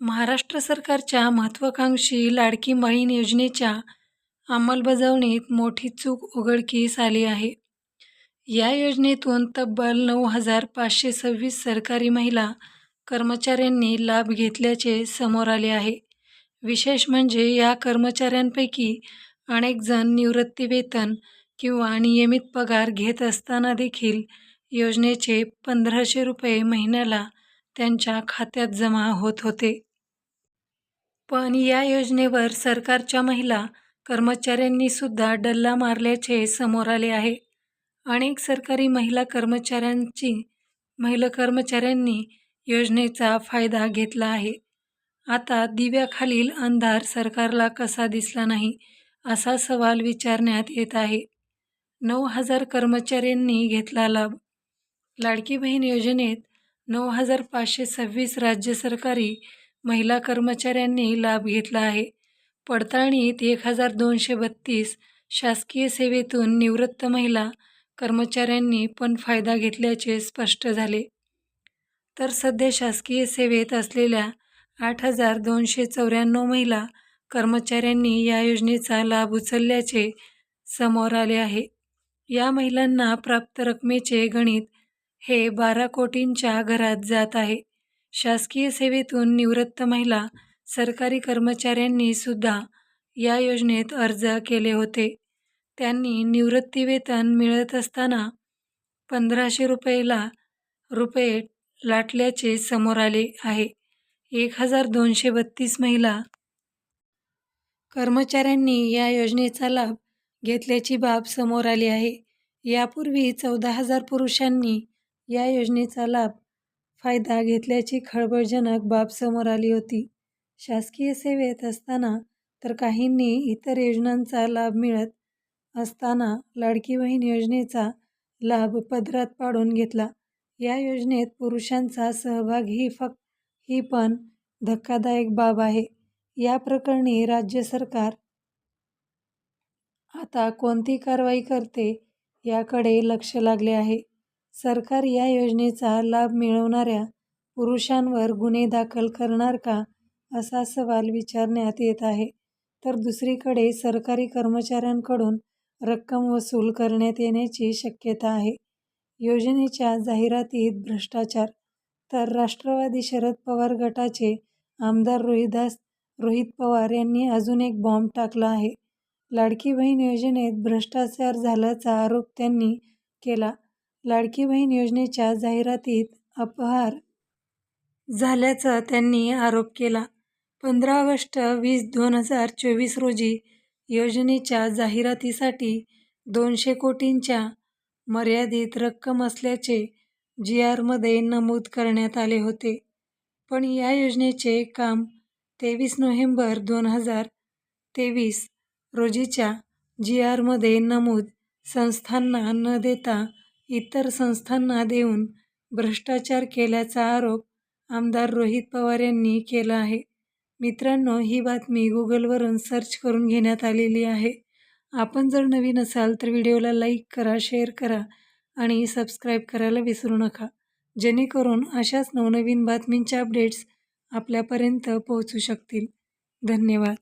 महाराष्ट्र सरकारच्या महत्त्वाकांक्षी लाडकी बहीण योजनेच्या अंमलबजावणीत मोठी चूक उघडकीस आली आहे. या योजनेतून तब्बल नऊ हजार पाचशे सव्वीस सरकारी महिला कर्मचाऱ्यांनी लाभ घेतल्याचे समोर आले आहे. विशेष म्हणजे या कर्मचाऱ्यांपैकी अनेक जण निवृत्तीवेतन किंवा नियमित पगार घेत असताना देखील योजनेचे पंधराशे रुपये महिन्याला त्यांच्या खात्यात जमा होत होते. पण या योजनेवर सरकारच्या महिला कर्मचाऱ्यांनी सुद्धा डल्ला मारल्याचे समोर आले आहे. अनेक सरकारी महिला कर्मचाऱ्यांची महिला कर्मचाऱ्यांनी योजनेचा फायदा घेतला आहे. आता दिव्याखालील अंधार सरकारला कसा दिसला नाही असा सवाल विचारण्यात येत आहे. नऊ हजार कर्मचाऱ्यांनी घेतला लाभ. लाडकी बहीण योजनेत नऊ हजार पाचशे सव्वीस राज्य सरकारी महिला कर्मचाऱ्यांनी लाभ घेतला आहे. पडताळणीत एक हजार दोनशे बत्तीस शासकीय सेवेतून निवृत्त महिला कर्मचाऱ्यांनी पण फायदा घेतल्याचे स्पष्ट झाले. तर सध्या शासकीय सेवेत असलेल्या आठ हजार दोनशे चौऱ्याण्णव महिला कर्मचाऱ्यांनी या योजनेचा लाभ उचलल्याचे समोर आले आहे. या महिलांना प्राप्त रकमेचे गणित हे बारा कोटींच्या घरात जात आहे. शासकीय सेवेतून निवृत्त महिला सरकारी कर्मचाऱ्यांनी सुद्धा या योजनेत अर्ज केले होते. त्यांनी निवृत्तीवेतन मिळत असताना पंधराशे रुपयेला रुपये लाटल्याचे समोर आले आहे. एक हजार दोनशे बत्तीस महिला कर्मचाऱ्यांनी या योजनेचा लाभ घेतल्याची बाब समोर आली आहे. यापूर्वी चौदा हजार पुरुषांनी या योजनेचा लाभ फायदा घेतल्याची खळबळजनक बाब समोर आली होती. शासकीय सेवेत असताना तर काहींनी इतर योजनांचा लाभ मिळत असताना लाडकी बहीण योजनेचा लाभ पदरात पाडून घेतला. या योजनेत पुरुषांचा सहभाग ही फक्त ही पण धक्कादायक बाब आहे. या प्रकरणी राज्य सरकार आता कोणती कारवाई करते याकडे लक्ष लागले आहे. सरकार या योजनेचा लाभ मिळवणाऱ्या पुरुषांवर गुन्हे दाखल करणार का असा सवाल विचारण्यात येत आहे. तर दुसरीकडे सरकारी कर्मचाऱ्यांकडून रक्कम वसूल करण्यात येण्याची शक्यता आहे. योजनेच्या जाहिरातीत भ्रष्टाचार तर राष्ट्रवादी शरद पवार गटाचे आमदार रोहिदास रोहित पवार यांनी अजून एक बॉम्ब टाकला आहे. लाडकी बहीण योजनेत भ्रष्टाचार झाल्याचा आरोप त्यांनी केला. लाडकी बहीण योजनेच्या जाहिरातीत अपहार झाल्याचा त्यांनी आरोप केला. पंधरा ऑगस्ट वीस दोन हजार चोवीस रोजी योजनेच्या जाहिरातीसाठी दोनशे कोटींच्या मर्यादित रक्कम असल्याचे जी आरमध्ये नमूद करण्यात आले होते. पण या योजनेचे काम तेवीस नोव्हेंबर दोन हजार तेवीस रोजीच्या जी आरमध्ये नमूद संस्थांना न देता इतर संस्थांना देऊन भ्रष्टाचार केल्याचा आरोप आमदार रोहित पवार यांनी केला आहे. मित्रांनो ही बातमी गुगलवरून सर्च करून घेण्यात आलेली आहे. आपण जर नवीन असाल तर व्हिडिओला लाईक करा शेअर करा आणि सबस्क्राईब करायला विसरू नका. जेणेकरून अशाच नवनवीन बातमींच्या अपडेट्स आपल्यापर्यंत पोहोचू शकतील. धन्यवाद.